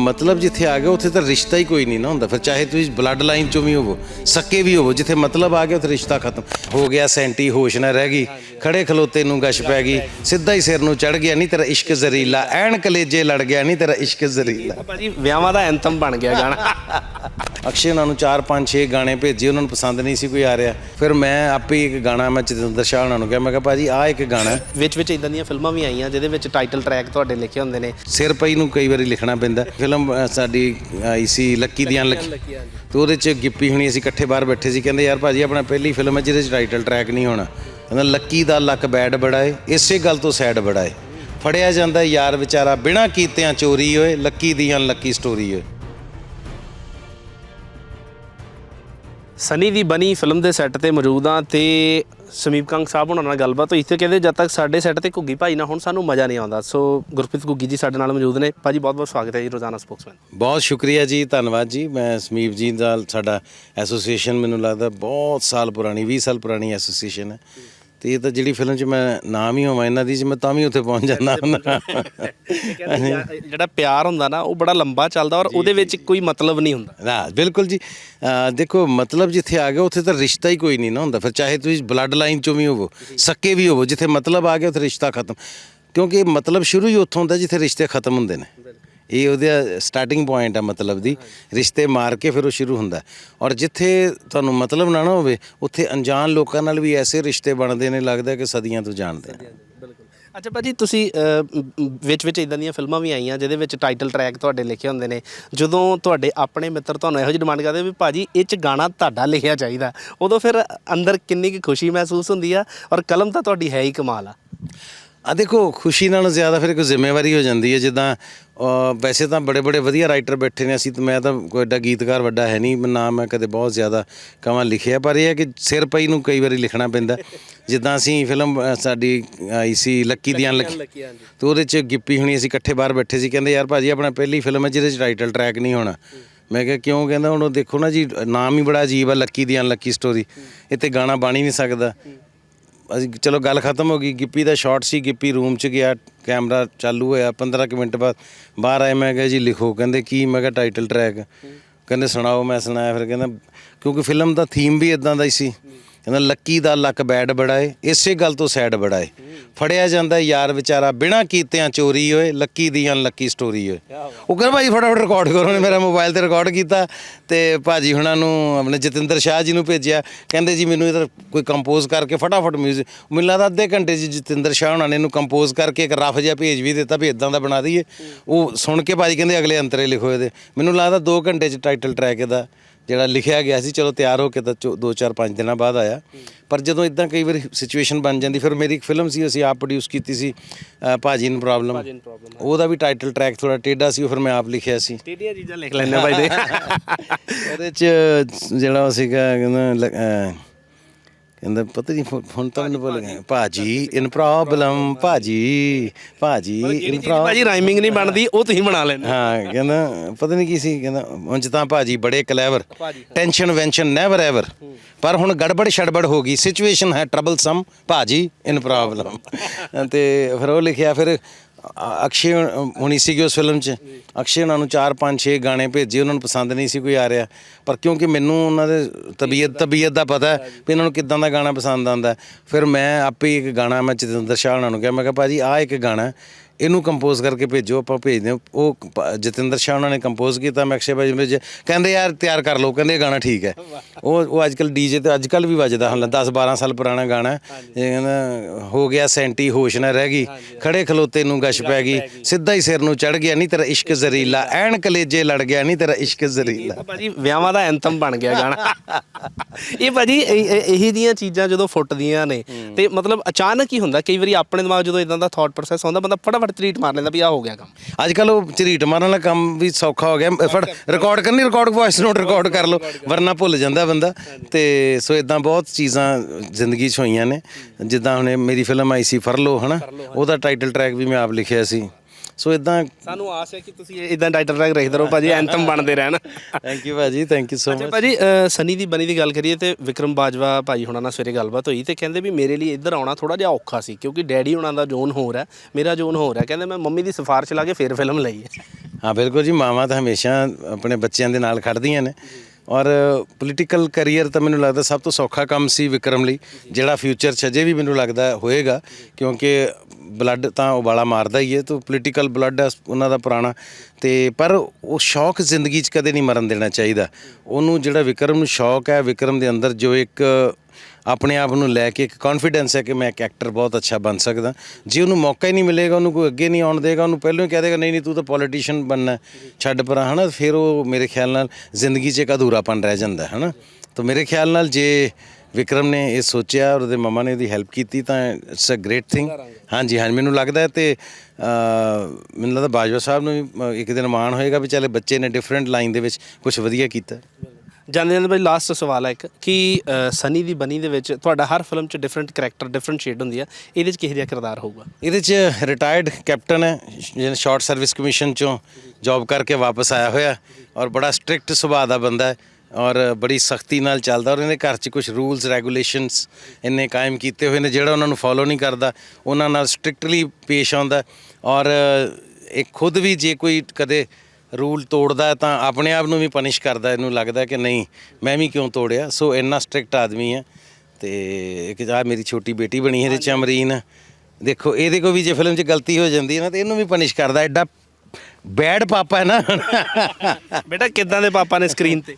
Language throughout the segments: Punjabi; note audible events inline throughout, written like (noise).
ਮਤਲਬ ਜਿੱਥੇ ਆ ਗਿਆ ਉੱਥੇ ਤਾਂ ਰਿਸ਼ਤਾ ਹੀ ਕੋਈ ਨਹੀਂ ਨਾ ਹੁੰਦਾ। ਫਿਰ ਚਾਹੇ ਤੁਸੀਂ ਬਲੱਡ ਲਾਈਨ ਚੋਂ ਵੀ ਹੋਵੋ, ਸੱਕੇ ਵੀ ਹੋਵੋ, ਜਿੱਥੇ ਮਤਲਬ ਆ ਗਿਆ, ਉੱਥੇ ਰਿਸ਼ਤਾ ਖਤਮ। ਹੋ ਗਿਆ, ਸੈਂਟੀ ਹੋਸ਼ ਨਾ ਰਹਿ ਗਈ, ਖੜੇ ਖਲੋਤੇ ਨੂੰ ਗਸ਼ ਪੈ ਗਈ, ਸਿੱਧਾ ਹੀ ਸਿਰ ਨੂੰ ਚੜ ਗਿਆ, ਨਹੀਂ ਤੇਰਾ ਇਸ਼ਕ ਜ਼ਰੀਲਾ, ਐਨ ਕਲੇਜੇ ਲੜ ਗਿਆ, ਨਹੀਂ ਤੇਰਾ ਇਸ਼ਕ ਜ਼ਰੀਲਾ। ਭਾਜੀ, ਵਿਆਹਾਂ ਦਾ ਐਂਥਮ ਬਣ ਗਿਆ ਗਾਣਾ। ਅਕਸ਼ੇ ਉਹਨਾਂ ਨੂੰ 4 5 6 ਗਾਣੇ ਭੇਜੇ ਉਹਨਾਂ ਨੂੰ ਪਸੰਦ ਨਹੀਂ ਸੀ ਕੋਈ ਆ ਰਿਹਾ। ਫਿਰ ਮੈਂ ਆਪੇ ਹੀ ਇੱਕ ਗਾਣਾ ਮੈਂ ਜਤਿੰਦਰ ਸ਼ਾਹ ਉਹਨਾਂ ਨੂੰ ਕਿਹਾ ਮੈਂ ਕਿਹਾ ਭਾਜੀ ਆਹ ਇੱਕ ਗਾਣਾ। ਵਿੱਚ ਵਿੱਚ ਇਦਾਂ ਦੀਆਂ ਫਿਲਮਾਂ ਵੀ ਆਈਆਂ ਜਿਹਦੇ ਵਿੱਚ ਟਾਈਟਲ ਟਰੈਕ ਤੁਹਾਡੇ ਲਿਖੇ ਹੁੰਦੇ ਨੇ। ਸਿਰ ਪਈ ਨੂੰ ਕਈ ਵਾਰੀ ਲਿਖਣਾ ਪੈਂਦਾ। ਫਿਲਮ ਸਾਡੀ ਆਈ ਸੀ ਲੱਕੀ ਦੀਆਂ ਲੱਕੀ ਤੇ ਉਹਦੇ ਚ ਗਿੱਪੀ ਹੁਣੀ ਅਸੀਂ ਇਕੱਠੇ ਬਾਹਰ ਬੈਠੇ ਸੀ ਕਹਿੰਦੇ ਯਾਰ ਭਾਜੀ ਆਪਣਾ ਪਹਿਲੀ ਫਿਲਮ ਹੈ ਜਿਹਦੇ ਚ ਟਾਈਟਲ ਟਰੈਕ ਨਹੀਂ ਹੋਣਾ। ਕਹਿੰਦਾ ਲੱਕੀ ਦਾ ਲੱਕ ਬੈਡ ਬੜਾ ਏ ਇਸੇ ਗੱਲ ਤੋਂ ਸੈਡ ਬੜਾ ਏ। ਫੜਿਆ ਜਾਂਦਾ ਯਾਰ ਵਿਚਾਰਾ ਬਿਨਾਂ ਕੀਤਿਆਂ ਚੋਰੀ ਹੋਏ ਲੱਕੀ ਦੀ ਅਨਲੱਕੀ ਸਟੋਰੀ ਏ ਸਨੀ ਦੀ ਬਣੀ ਫਿਲਮ ਦੇ ਸੈੱਟ ਤੇ ਮੌਜੂਦ ਆ ਤੇ ਸਮੀਪ ਕੰਗ ਸਾਹਿਬ ਉਹਨਾਂ ਨਾਲ ਗੱਲਬਾਤ ਹੋਈ ਤੇ ਕਹਿੰਦੇ ਜਦ ਤੱਕ ਸਾਡੇ ਸੈੱਟ ਤੇ ਘੁੱਗੀ ਭਾਈ ਨਾ ਹੁਣ, ਸਾਨੂੰ ਮਜ਼ਾ ਨਹੀਂ ਆਉਂਦਾ। ਸੋ ਗੁਰਪ੍ਰੀਤ ਘੁੱਗੀ ਜੀ ਸਾਡੇ ਨਾਲ ਮੌਜੂਦ ਨੇ। ਭਾਜੀ, ਬਹੁਤ ਬਹੁਤ ਸਵਾਗਤ ਹੈ ਜੀ ਰੋਜ਼ਾਨਾ ਸਪੋਕਸਮੈਨ। ਬਹੁਤ ਸ਼ੁਕਰੀਆ ਜੀ, ਧੰਨਵਾਦ ਜੀ। ਮੈਂ ਸਮੀਪ ਜੀ ਨਾਲ ਸਾਡਾ ਐਸੋਸੀਏਸ਼ਨ ਮੈਨੂੰ ਲੱਗਦਾ ਬਹੁਤ ਸਾਲ ਪੁਰਾਣੀ 20 ਸਾਲ ਪੁਰਾਣੀ ਐਸੋਸੀਏਸ਼ਨ ਹੈ। ਤੇ ਇਹ ਤਾਂ ਜਿਹੜੀ ਫਿਲਮ 'ਚ ਮੈਂ ਨਾਮ ਹੀ ਹੋਵਾਂ ਇਹਨਾਂ ਦੀ 'ਚ ਮੈਂ ਤਾਂ ਵੀ ਉੱਥੇ ਪਹੁੰਚ ਜਾਂਦਾ ਹੁੰਦਾ। ਜਿਹੜਾ ਪਿਆਰ ਹੁੰਦਾ ਨਾ ਉਹ ਬੜਾ ਲੰਬਾ ਚੱਲਦਾ ਔਰ ਉਹਦੇ ਵਿੱਚ ਕੋਈ ਮਤਲਬ ਨਹੀਂ ਹੁੰਦਾ। ਨਾ ਬਿਲਕੁਲ ਜੀ। ਅਹ ਦੇਖੋ ਮਤਲਬ ਜਿੱਥੇ ਆ ਗਿਆ ਉੱਥੇ ਤਾਂ ਰਿਸ਼ਤਾ ਹੀ ਕੋਈ ਨਹੀਂ ਨਾ ਹੁੰਦਾ। ਫਿਰ ਚਾਹੇ ਤੁਸੀਂ ਬਲੱਡ ਲਾਈਨ ਚੋਂ ਵੀ ਹੋਵੋ ਸੱਕੇ ਵੀ ਹੋਵੋ ਜਿੱਥੇ ਮਤਲਬ ਆ ਗਿਆ ਉੱਥੇ ਰਿਸ਼ਤਾ ਖਤਮ। ਕਿਉਂਕਿ ਮਤਲਬ ਸ਼ੁਰੂ ਹੀ ਉੱਥੋਂ ਹੁੰਦਾ ਜਿੱਥੇ ਰਿਸ਼ਤੇ ਖਤਮ ਹੁੰਦੇ ਨੇ। ਇਹ ਉਹਦਾ ਸਟਾਰਟਿੰਗ ਪੁਆਇੰਟ ਆ ਮਤਲਬ ਦੀ, ਰਿਸ਼ਤੇ ਮਾਰ ਕੇ ਫਿਰ ਉਹ ਸ਼ੁਰੂ ਹੁੰਦਾ। ਔਰ ਜਿੱਥੇ ਤੁਹਾਨੂੰ ਮਤਲਬ ਨਾ ਨਾ ਹੋਵੇ, ਉੱਥੇ ਅਣਜਾਣ ਲੋਕਾਂ ਨਾਲ ਵੀ ਐਸੇ ਰਿਸ਼ਤੇ ਬਣਦੇ ਨੇ, ਲੱਗਦਾ ਕਿ ਸਦੀਆਂ ਤੋਂ ਜਾਣਦੇ ਨੇ। ਬਿਲਕੁਲ। ਅੱਛਾ ਭਾਜੀ, ਤੁਸੀਂ ਵਿੱਚ ਵਿੱਚ ਇਦਾਂ ਦੀਆਂ ਫਿਲਮਾਂ ਵੀ ਆਈਆਂ, ਜਿਹਦੇ ਵਿੱਚ ਟਾਈਟਲ ਟਰੈਕ ਤੁਹਾਡੇ ਲਿਖੇ ਹੁੰਦੇ ਨੇ। ਜਦੋਂ ਤੁਹਾਡੇ ਆਪਣੇ ਮਿੱਤਰ ਤੁਹਾਨੂੰ ਇਹੋ ਜਿਹੀ ਡਿਮਾਂਡ ਕਰਦੇ ਵੀ ਭਾਜੀ, ਇਹ ਚ ਗਾਣਾ ਤੁਹਾਡਾ ਲਿਖਿਆ ਚਾਹੀਦਾ। ਉਦੋਂ ਫਿਰ ਅੰਦਰ ਕਿੰਨੀ ਕੁ ਖੁਸ਼ੀ ਮਹਿਸੂਸ ਹੁੰਦੀ ਆ? ਔਰ ਕਲਮ ਤਾਂ ਤੁਹਾਡੀ ਹੈ ਹੀ ਕਮਾਲ ਆ। ਆ ਦੇਖੋ ਖੁਸ਼ੀ ਨਾਲੋਂ ਜ਼ਿਆਦਾ ਫਿਰ ਇੱਕ ਜ਼ਿੰਮੇਵਾਰੀ ਹੋ ਜਾਂਦੀ ਹੈ ਜਿੱਦਾਂ ਅਹ, ਵੈਸੇ ਤਾਂ ਬੜੇ ਬੜੇ ਵਧੀਆ ਰਾਈਟਰ ਬੈਠੇ ਨੇ ਅਸੀਂ ਤਾਂ ਮੈਂ ਤਾਂ ਕੋਈ ਐਡਾ ਗੀਤਕਾਰ ਵੱਡਾ ਹੈ ਨਹੀਂ ਨਾ ਮੈਂ ਕਦੇ ਬਹੁਤ ਜ਼ਿਆਦਾ ਕਵਾਂ ਲਿਖਿਆ ਪਰ ਇਹ ਹੈ ਕਿ ਸਿਰ ਪਈ ਨੂੰ ਕਈ ਵਾਰੀ ਲਿਖਣਾ ਪੈਂਦਾ। ਜਿੱਦਾਂ ਅਸੀਂ ਫਿਲਮ ਸਾਡੀ ਆਈ ਸੀ ਲੱਕੀ ਦੀਆਂ ਲੱਕੀ ਤੇ ਉਹਦੇ ਚ ਗਿੱਪੀ ਹੁਣੀ ਅਸੀਂ ਇਕੱਠੇ ਬਾਹਰ ਬੈਠੇ ਸੀ ਕਹਿੰਦੇ ਯਾਰ ਭਾਜੀ ਆਪਣਾ ਪਹਿਲੀ ਫਿਲਮ ਹੈ ਜਿਹਦੇ ਚ ਟਾਈਟਲ ਟਰੈਕ ਨਹੀਂ ਹੋਣਾ। ਮੈਂ ਕਿਹਾ ਕਿਉਂ? ਕਹਿੰਦਾ ਹੁਣ ਉਹ ਦੇਖੋ ਨਾ ਜੀ ਨਾਮ ਹੀ ਬੜਾ ਅਜੀਬ ਆ ਲੱਕੀ ਦੀ ਅਨਲੱਕੀ ਸਟੋਰੀ ਇੱਥੇ ਗਾਣਾ ਬਣ ਹੀ ਨਹੀਂ ਸਕਦਾ। ਅਸੀਂ ਚਲੋ ਗੱਲ ਖਤਮ ਹੋ ਗਈ, ਗਿੱਪੀ ਦਾ ਸ਼ਾਟ ਸੀ, ਗਿੱਪੀ ਰੂਮ 'ਚ ਗਿਆ ਕੈਮਰਾ ਚਾਲੂ ਹੋਇਆ 15 ਕੁ ਮਿੰਟ ਬਾਅਦ ਬਾਹਰ ਆਏ, ਮੈਂ ਕਿਹਾ ਜੀ ਲਿਖੋ, ਕਹਿੰਦੇ ਕੀ, ਮੈਂ ਕਿਹਾ ਟਾਈਟਲ ਟਰੈਕ ਕਹਿੰਦੇ ਸੁਣਾਓ, ਮੈਂ ਸੁਣਾਇਆ, ਫਿਰ ਕਹਿੰਦਾ, ਕਿਉਂਕਿ ਫਿਲਮ ਦਾ ਥੀਮ ਵੀ ਇਦਾਂ ਦਾ ਹੀ ਸੀ। ਕਹਿੰਦਾ ਲੱਕੀ ਦਾ ਲੱਕ ਬੈਡ ਬੜਾ ਏ ਇਸੇ ਗੱਲ ਤੋਂ ਸੈਡ ਬੜਾ ਏ ਫੜਿਆ ਜਾਂਦਾ ਯਾਰ ਵਿਚਾਰਾ ਬਿਨਾਂ ਕੀਤਿਆਂ ਚੋਰੀ ਹੋਏ ਲੱਕੀ ਦੀ ਅਨਲੱਕੀ ਸਟੋਰੀ ਹੋਏ। ਉਹ ਕਹਿੰਦਾ ਭਾਈ ਫਟਾਫਟ ਰਿਕਾਰਡ ਕਰੋ ਉਹਨੇ ਮੇਰਾ ਮੋਬਾਈਲ ਤੇ ਰਿਕਾਰਡ ਕੀਤਾ ਤੇ ਭਾਜੀ ਹੁਣਾਂ ਨੂੰ ਆਪਣੇ ਜਤਿੰਦਰ ਸ਼ਾਹ ਜੀ ਨੂੰ ਭੇਜਿਆ। ਕਹਿੰਦੇ ਜੀ ਮੈਨੂੰ ਇਹਦਾ ਕੋਈ ਕੰਪੋਜ਼ ਕਰਕੇ ਫਟਾਫਟ ਮਿਊਜ਼ਿਕ ਮੈਨੂੰ ਲੱਗਦਾ ਅੱਧੇ ਘੰਟੇ 'ਚ ਜਤਿੰਦਰ ਸ਼ਾਹ ਹੁਣਾਂ ਨੇ ਇਹਨੂੰ ਕੰਪੋਜ਼ ਕਰਕੇ ਇੱਕ ਰਫ ਜਿਹਾ ਭੇਜ ਵੀ ਦਿੱਤਾ ਵੀ ਇਦਾਂ ਦਾ ਬਣਾ ਦਈਏ। ਉਹ ਸੁਣ ਕੇ ਭਾਜੀ ਕਹਿੰਦੇ ਅਗਲੇ ਅੰਤਰੇ ਲਿਖੋ ਇਹਦੇ। ਮੈਨੂੰ ਲੱਗਦਾ 2 ਘੰਟੇ 'ਚ ਟਾਈਟਲ ਟਰੈਕ ਇਹਦਾ। ਜਿਹੜਾ ਲਿਖਿਆ ਗਿਆ ਸੀ ਚਲੋ ਤਿਆਰ ਹੋ ਕੇ ਤਾਂ 2 4 5 ਦਿਨਾਂ ਬਾਅਦ ਆਇਆ। ਪਰ ਜਦੋਂ ਇਦਾਂ ਕਈ ਵਾਰੀ ਸਿਚੁਏਸ਼ਨ ਬਣ ਜਾਂਦੀ ਫਿਰ ਮੇਰੀ ਇੱਕ ਫਿਲਮ ਸੀ ਅਸੀਂ ਆਪ ਪ੍ਰੋਡਿਊਸ ਕੀਤੀ ਸੀ ਭਾਜੀ ਨੂੰ ਪ੍ਰੋਬਲਮ ਉਹਦਾ ਵੀ ਟਾਈਟਲ ਟਰੈਕ ਥੋੜਾ ਟੇਢਾ ਸੀ ਉਹ ਫਿਰ ਮੈਂ ਆਪ ਲਿਖਿਆ ਸੀ। ਟੇਡੀਆਂ ਚੀਜ਼ਾਂ ਲਿਖ ਲੈਂਦੇ ਭਾਈ ਦੇ। (laughs) ਉਹਦੇ ਚ ਜਿਹੜਾ ਸੀਗਾ ਕਹਿੰਦਾ ਕਹਿੰਦਾ ਪਤਾ ਨਹੀਂ ਹੁਣ- ਤਾਂ ਮੈਨੂੰ ਭੁੱਲ ਭਾਜੀ ਇਨ ਪ੍ਰੋਬਲਮ ਭਾਜੀ ਭਾਜੀ ਇਨ ਪ੍ਰੋਬਲਮ ਭਾਜੀ ਰਾਈਮਿੰਗ ਨਹੀਂ ਬਣਦੀ ਉਹ ਤੁਸੀਂ ਬਣਾ ਲੈਂਦੇ ਹਾਂ। ਕਹਿੰਦਾ ਪਤਾ ਨਹੀਂ ਕੀ ਸੀ ਕਹਿੰਦਾ ਉਂਝ ਤਾਂ ਭਾਜੀ ਬੜੇ ਕਲੇਵਰ ਟੈਨਸ਼ਨ ਵੈਂਸ਼ਨ ਨੈਵਰ ਐਵਰ ਪਰ ਹੁਣ ਗੜਬੜ ਛੜਬੜ ਹੋ ਗਈ ਸਿਚੁਏਸ਼ਨ ਹੈ ਟਰਬਲਸਮ ਭਾਜੀ ਇਨ ਪ੍ਰੋਬਲਮ (laughs) ਤੇ ਫਿਰ ਉਹ ਲਿਖਿਆ ਫਿਰ ਅ- ਅਕਸ਼ੇ ਹੋਣੀ ਸੀਗੀ ਉਸ ਫਿਲਮ 'ਚ। ਅਕਸ਼ੇ ਉਹਨਾਂ ਨੂੰ 4 5 6 ਗਾਣੇ ਭੇਜੇ ਉਹਨਾਂ ਨੂੰ ਪਸੰਦ ਨਹੀਂ ਸੀ ਕੋਈ ਆ ਰਿਹਾ। ਪਰ ਕਿਉਂਕਿ ਮੈਨੂੰ ਉਹਨਾਂ ਦੇ ਤਬੀਅਤ ਤਬੀਅਤ ਦਾ ਪਤਾ ਹੈ ਵੀ ਇਹਨਾਂ ਨੂੰ ਕਿੱਦਾਂ ਦਾ ਗਾਣਾ ਪਸੰਦ ਆਉਂਦਾ ਹੈ। ਫਿਰ ਮੈਂ ਆਪੇ ਹੀ ਇੱਕ ਗਾਣਾ ਮੈਂ ਜਤਿੰਦਰ ਸ਼ਾਹ ਉਹਨਾਂ ਨੂੰ ਕਿਹਾ ਮੈਂ ਕਿਹਾ ਭਾਜੀ ਆਹ ਇੱਕ ਗਾਣਾ ਹੈ, ਇਹਨੂੰ ਕੰਪੋਜ਼ ਕਰਕੇ ਭੇਜੋ ਆਪਾਂ ਭੇਜਦੇ ਹਾਂ। ਉਹ ਪ- ਜਤਿੰਦਰ ਸ਼ਾਹ ਉਹਨਾਂ ਨੇ ਕੰਪੋਜ਼ ਕੀਤਾ ਮੈਂ ਅਕਸ਼ੇ ਭਾਜੀ ਭੇਜਿਆ ਕਹਿੰਦੇ ਯਾਰ ਤਿਆਰ ਕਰ ਲਓ ਕਹਿੰਦੇ ਇਹ ਗਾਣਾ ਠੀਕ ਹੈ। ਉਹ ਉਹ ਅੱਜਕੱਲ ਡੀਜੇ ਤੇ ਅੱਜਕੱਲ ਵੀ ਵੱਜਦਾ ਹੁਣ 10 12 ਸਾਲ ਪੁਰਾਣਾ ਗਾਣਾ। ਹੈ। ਇਹ ਕਹਿੰਦਾ ਹੋ ਗਿਆ ਸੈਂਟੀ ਹੋਸ਼ ਨਾ ਰਹਿ ਗਈ। ਖੜੇ ਖਲੋਤੇ ਨੂੰ ਗਸ਼ ਪੈ ਗਈ। ਸਿੱਧਾ ਹੀ ਸਿਰ ਨੂੰ ਚੜ ਗਿਆ ਨਹੀਂ ਤੇਰਾ ਇਸ਼ਕ ਜ਼ਰੀਲਾ। ਐਨ ਕਲੇਜੇ ਲੜ ਗਿਆ ਨਹੀਂ ਤੇਰਾ ਇਸ਼ਕ ਜ਼ਰੀਲਾ। ਭਾਜੀ ਵਿਆਹਾਂ ਦਾ ਐਂਥਮ ਬਣ ਗਿਆ ਗਾਣਾ। ਇਹ ਭਾਜੀ ਇਹ- ਇਹ- ਇਹੀ ਦੀਆਂ ਚੀਜ਼ਾਂ ਜਦੋਂ ਫੁੱਟਦੀਆਂ ਨੇ ਤੇ ਮਤਲਬ ਅਚਾਨਕ ਹੀ ਹੁੰਦਾ ਕਈ ਵਾਰੀ ਆਪਣੇ ਦਿਮਾਗ ਜਦੋਂ ਇਦਾਂ ਦਾ ਥਾਟ ਪ੍ਰੋਸੈਸ ਆਉਂਦਾ ਬੰਦਾ ਫਟਾਫਟ ਟਰੀਟ ਮਾਰ ਲੈਂਦਾ ਵੀ ਆ ਹੋ ਗਿਆ ਕੰਮ। ਅੱਜ ਕੱਲ ਉਹ ਝਰੀਟ ਮਾਰਨ ਵਾਲਾ ਕੰਮ ਵੀ ਸੌਖਾ ਹੋ ਗਿਆ। ਫੜ ਰਿਕਾਰਡ ਕਰਨੀ ਰਿਕਾਰਡ ਵੌਇਸ ਨੋਟ ਰਿਕਾਰਡ ਕਰ ਲਓ ਵਰਨਾ ਭੁੱਲ ਜਾਂਦਾ ਬੰਦਾ। ਤੇ ਸੋ ਇਦਾਂ ਬਹੁਤ ਚੀਜ਼ਾਂ ਜ਼ਿੰਦਗੀ 'ਚ ਹੋਈਆਂ ਨੇ। ਜਿੱਦਾਂ ਹੁਣ ਮੇਰੀ ਫਿਲਮ ਆਈ ਸੀ ਫਰਲੋ ਹਨਾ? ਉਹਦਾ ਟਾਈਟਲ ਟਰੈਕ ਵੀ ਮੈਂ ਆਪ ਲਿਖਿਆ ਸੀ। ਸੋ ਇਦਾਂ ਸਾਨੂੰ ਆਸ ਹੈ ਕਿ ਤੁਸੀਂ ਇਦਾਂ ਟਾਈਟਲ ਟਰੈਕ ਰੱਖਦੇ ਰਹੋ ਭਾਜੀ ਐਂਥਮ ਬਣਦੇ ਰਹਿਣ। ਥੈਂਕ ਯੂ ਭਾਜੀ ਥੈਂਕ ਯੂ ਸੋ ਮਚ ਭਾਜੀ ਸਨੀ ਦੀ ਬਣੀ ਦੀ ਗੱਲ ਕਰੀਏ ਤੇ ਵਿਕਰਮ ਬਾਜਵਾ ਭਾਈ ਹੁਣਾਂ ਨਾਲ ਸਵੇਰੇ ਗੱਲਬਾਤ ਹੋਈ ਤੇ ਕਹਿੰਦੇ ਵੀ ਮੇਰੇ ਲਈ ਇੱਧਰ ਆਉਣਾ ਥੋੜਾ ਜਿਹਾ ਔਖਾ ਸੀ ਕਿਉਂਕਿ ਡੈਡੀ ਹੁਣਾਂ ਦਾ ਜ਼ੋਨ ਹੋਰ ਹੈ ਮੇਰਾ ਜ਼ੋਨ ਹੋਰ ਹੈ। ਕਹਿੰਦੇ ਮੈਂ ਮੰਮੀ ਦੀ ਸਿਫਾਰਿਸ਼ ਲਾ ਕੇ ਫੇਰ ਫਿਲਮ ਲਈ ਹੈ ਹਾਂ ਬਿਲਕੁਲ ਜੀ ਮਾਵਾਂ ਤਾਂ ਹਮੇਸ਼ਾ ਆਪਣੇ ਬੱਚਿਆਂ ਦੇ ਨਾਲ ਖੜਦੀਆਂ ਨੇ। ਔਰ ਪੋਲੀਟੀਕਲ ਕੈਰੀਅਰ ਤਾਂ ਮੈਨੂੰ ਲੱਗਦਾ ਸਭ ਤੋਂ ਸੌਖਾ ਕੰਮ ਸੀ ਵਿਕਰਮ ਲਈ ਜਿਹੜਾ ਫਿਊਚਰ 'ਚ ਅਜੇ ਵੀ ਮੈਨੂੰ ਲੱਗਦਾ ਹੋਏਗਾ ਕਿਉਂਕਿ ਬਲੱਡ ਤਾਂ ਉਬਾਲਾ ਮਾਰਦਾ ਹੀ ਹੈ ਤਾਂ ਪੋਲੀਟੀਕਲ ਬਲੱਡ ਉਹਨਾਂ ਦਾ ਪੁਰਾਣਾ। ਤੇ ਪਰ ਉਹ ਸ਼ੌਕ ਜ਼ਿੰਦਗੀ 'ਚ ਕਦੇ ਨਹੀਂ ਮਰਨ ਦੇਣਾ ਚਾਹੀਦਾ। ਉਹਨੂੰ ਜਿਹੜਾ ਵਿਕਰਮ ਨੂੰ ਸ਼ੌਕ ਹੈ ਵਿਕਰਮ ਦੇ ਅੰਦਰ ਜੋ ਇੱਕ ਆਪਣੇ ਆਪ ਨੂੰ ਲੈ ਕੇ ਇੱਕ ਕੌਨਫੀਡੈਂਸ ਹੈ ਕਿ ਮੈਂ ਇੱਕ ਐਕਟਰ ਬਹੁਤ ਅੱਛਾ ਬਣ ਸਕਦਾ। ਜੇ ਉਹਨੂੰ ਮੌਕਾ ਹੀ ਨਹੀਂ ਮਿਲੇਗਾ ਉਹਨੂੰ ਕੋਈ ਅੱਗੇ ਨਹੀਂ ਆਉਣ ਦੇਗਾ ਉਹਨੂੰ ਪਹਿਲਾਂ ਹੀ ਕਹਿ ਦੇਗਾ ਨਹੀਂ ਨਹੀਂ ਤੂੰ ਤਾਂ ਪੋਲੀਟੀਸ਼ੀਅਨ ਬਣਨਾ ਹੈ, ਛੱਡ ਪਰਾਂ ਹਨਾ? ਫਿਰ ਉਹ ਮੇਰੇ ਖਿਆਲ ਨਾਲ ਜ਼ਿੰਦਗੀ 'ਚ ਇੱਕ ਅਧੂਰਾਪਨ ਰਹਿ ਜਾਂਦਾ ਹੈ ਹਨਾ? ਤਾਂ ਮੇਰੇ ਖਿਆਲ ਨਾਲ ਜੇ ਵਿਕਰਮ ਨੇ ਇਹ ਸੋਚਿਆ ਔਰ ਉਹਦੇ ਮਮਾ ਨੇ ਇਹਦੀ ਹੈਲਪ ਕੀਤੀ ਤਾਂ ਇਟਸ ਅ ਗ੍ਰੇਟ ਥਿੰਗ ਹਾਂਜੀ ਹਾਂਜੀ ਮੈਨੂੰ ਲੱਗਦਾ ਹੈ ਤੇ ਮੈਨੂੰ ਲੱਗਦਾ ਬਾਜਵਾ ਸਾਹਿਬ ਨੂੰ ਵੀ ਇੱਕ ਦਿਨ ਮਾਣ ਹੋਏਗਾ ਵੀ ਚੱਲ ਬੱਚੇ ਨੇ ਡਿਫਰੈਂਟ ਲਾਈਨ ਦੇ ਵਿੱਚ ਕੁਝ ਵਧੀਆ ਕੀਤਾ। ਜਾਂਦੇ ਜਾਂਦੇ ਭਾਈ ਲਾਸਟ ਸਵਾਲ ਹੈ ਇੱਕ ਕਿ ਅ, ਸਨੀ ਦੀ ਬਣੀ ਦੇ ਵਿੱਚ ਤੁਹਾਡਾ ਹਰ ਫਿਲਮ 'ਚ ਡਿਫਰੈਂਟ ਕਰੈਕਟਰ ਡਿਫਰੈਂਟ ਸ਼ੇਡ ਹੁੰਦੀ ਹੈ ਇਹਦੇ 'ਚ ਕਿਹੋ ਜਿਹਾ ਕਿਰਦਾਰ ਹੋਊਗਾ? ਇਹਦੇ 'ਚ ਰਿਟਾਇਰਡ ਕੈਪਟਨ ਹੈ ਜਿਹਨੇ ਸ਼ਾਰਟ ਸਰਵਿਸ ਕਮਿਸ਼ਨ ਚੋਂ ਜੌਬ ਕਰਕੇ ਵਾਪਸ ਆਇਆ ਹੋਇਆ ਔਰ ਬੜਾ ਸਟ੍ਰਿਕਟ ਸੁਭਾਅ ਦਾ ਬੰਦਾ ਹੈ। ਔਰ ਬੜੀ ਸਖਤੀ ਨਾਲ ਚੱਲਦਾ ਔਰ ਇਹਨੇ ਘਰ 'ਚ ਕੁਝ ਰੂਲਸ ਰੈਗੂਲੇਸ਼ਨਸ ਇਹਨੇ ਕਾਇਮ ਕੀਤੇ ਹੋਏ ਨੇ, ਜਿਹੜਾ ਉਹਨਾਂ ਨੂੰ ਫੋਲੋ ਨਹੀਂ ਕਰਦਾ, ਉਹਨਾਂ ਨਾਲ ਸਟ੍ਰਿਕਟਲੀ ਪੇਸ਼ ਆਉਂਦਾ। ਔਰ ਇਹ ਖੁਦ ਵੀ ਜੇ ਕੋਈ ਕਦੇ ਰੂਲ ਤੋੜਦਾ ਤਾਂ ਆਪਣੇ ਆਪ ਨੂੰ ਵੀ ਪਨਿਸ਼ ਕਰਦਾ ਇਹਨੂੰ ਲੱਗਦਾ ਕਿ ਨਹੀਂ, ਮੈਂ ਵੀ ਕਿਉਂ ਤੋੜਿਆ? ਸੋ ਇੰਨਾ ਸਟ੍ਰਿਕਟ ਆਦਮੀ ਹੈ। ਤੇ ਇੱਕ ਆ ਮੇਰੀ ਛੋਟੀ ਬੇਟੀ ਬਣੀ ਹੈ, ਇਹਦੇ ਚ ਅਮਰੀਨ। ਦੇਖੋ, ਇਹਦੇ ਕੋ ਵੀ ਜੇ ਫਿਲਮ 'ਚ ਗਲਤੀ ਹੋ ਜਾਂਦੀ ਹੈ ਨਾ, ਤੇ ਇਹਨੂੰ ਵੀ ਪਨਿਸ਼ ਕਰਦਾ ਐਡਾ ਬੈਡ ਪਾਪਾ ਹੈ ਨਾ। ਬੇਟਾ, ਕਿੱਦਾਂ ਦੇ ਪਾਪਾ ਨੇ ਸਕਰੀਨ ਤੇ?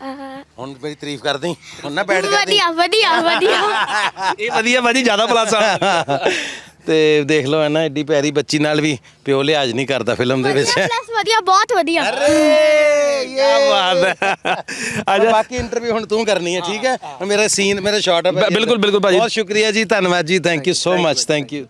ਹੁਣ ਮੇਰੀ ਤਾਰੀਫ ਕਰਦੀ ਹੁਣ ਨਾ ਬੈਡ ਕਰਦੀ ਵਧੀਆ ਵਧੀਆ ਵਧੀਆ। (laughs) ਇਹ ਵਧੀਆ ਭਾਜੀ ਜ਼ਿਆਦਾ ਪਲੱਸ ਆ ਤੇ ਦੇਖ ਲਓ ਹੈ ਨਾ ਐਡੀ ਪਿਆਰੀ ਬੱਚੀ ਨਾਲ ਵੀ ਪਿਓ ਲਿਹਾਜ਼ ਨਹੀਂ ਕਰਦਾ ਫਿਲਮ ਦੇ ਵਿੱਚ। ਪਲੱਸ ਵਧੀਆ ਬਹੁਤ ਵਧੀਆ। ਕੀ ਬਾਤ ਹੈ। ਅੱਛਾ ਬਾਕੀ ਇੰਟਰਵਿਊ ਹੁਣ ਤੂੰ ਕਰਨੀ ਹੈ ਠੀਕ ਹੈ? ਮੇਰਾ ਸੀਨ ਮੇਰਾ ਸ਼ਾਟ ਹੈ ਬਿਲਕੁਲ, ਬਿਲਕੁਲ ਭਾਜੀ। ਬਹੁਤ ਸ਼ੁਕਰੀਆ ਜੀ ਧੰਨਵਾਦ ਜੀ। Thank you so much thank you